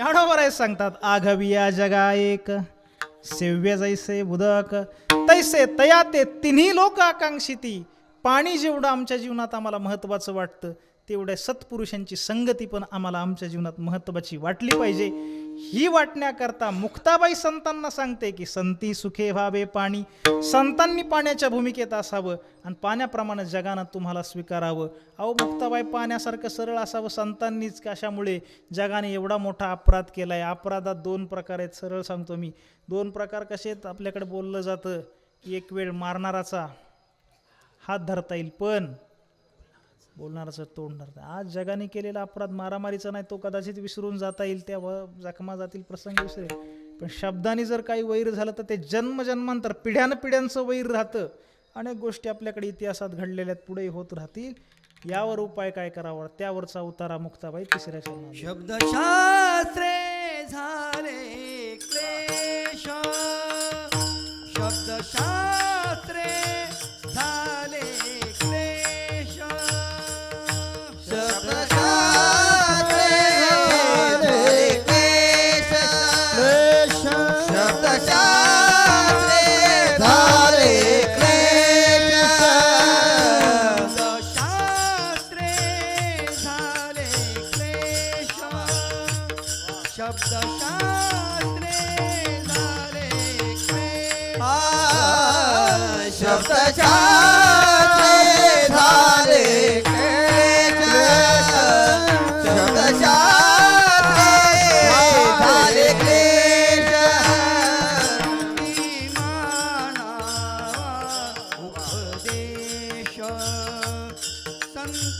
ज्ञानोबराय सांगतात आघविया जगा एक सेव्य जैसे बुदक तैसे तया ते तिन्ही लोक आकांक्षिती पाणी जेवढं आमच्या जीवनात आम्हाला महत्त्वाचं वाटतं तेवढ्या सत्पुरुषांची संगती पण आम्हाला आमच्या जीवनात महत्त्वाची वाटली पाहिजे. ही वाटण्याकरता मुक्ताबाई संतांना सांगते की संती सुखे व्हावे पाणी. संतांनी पाण्याच्या भूमिकेत असावं आणि पाण्याप्रमाणे जगानं तुम्हाला स्वीकारावं. अहो मुक्ताबाई पाण्यासारखं सरळ असावं संतांनीच कशामुळे? जगाने एवढा मोठा अपराध केला आहे अपराधात दोन प्रकार आहेत सरळ सांगतो मी. दोन प्रकार कसे आहेत? आपल्याकडे बोललं जातं की एक वेळ मारणाराचा हात धरता येईल पण बोलणाराचं तोंड आज जगाने केलेला अपराध मारामारीचा नाही तो कदाचित विसरून जाता येईल त्या जखमा जातील प्रसंग विसरेल पण शब्दाने जर काही वैर झालं तर ते जन्मजन्मांतर पिढ्यान पिढ्यांचं वैर राहतं. अनेक गोष्टी आपल्याकडे इतिहासात घडलेल्या आहेत पुढे होत राहतील. यावर उपाय काय करावा? त्यावरचा उतारा मुक्ताबाई तिसऱ्या शब्दशास्त्रे झा शब्दशास्त्रे झाले शब्दशास्त्रे झाले उपदेश. संती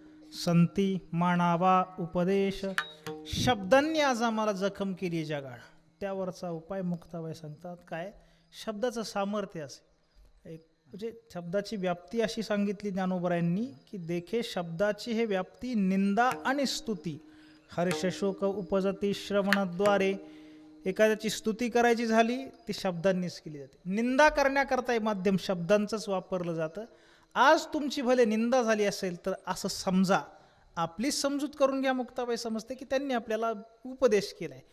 संती मानावा उपदेश शब्दांनी आज आम्हाला जखम केली आहे जगाड त्यावरचा उपाय मुक्ताबाई सांगतात काय? शब्दाचं सामर्थ्य असे. एक म्हणजे शब्दाची व्याप्ती अशी सांगितली ज्ञानोबरायांनी की देखे शब्दाची हे व्याप्ती निंदा आणि स्तुती. हर्षशोक उपजती श्रवणाद्वारे एखाद्याची स्तुती करायची झाली ती शब्दांनीच केली जाते. निंदा करण्याकरता हे माध्यम शब्दांचंच वापरलं जातं. आज तुमची भले निंदा झाली असेल तर असं समजा. आपली समजूत करून घ्या मुक्ताबाई समजते की त्यांनी आपल्याला उपदेश केला आहे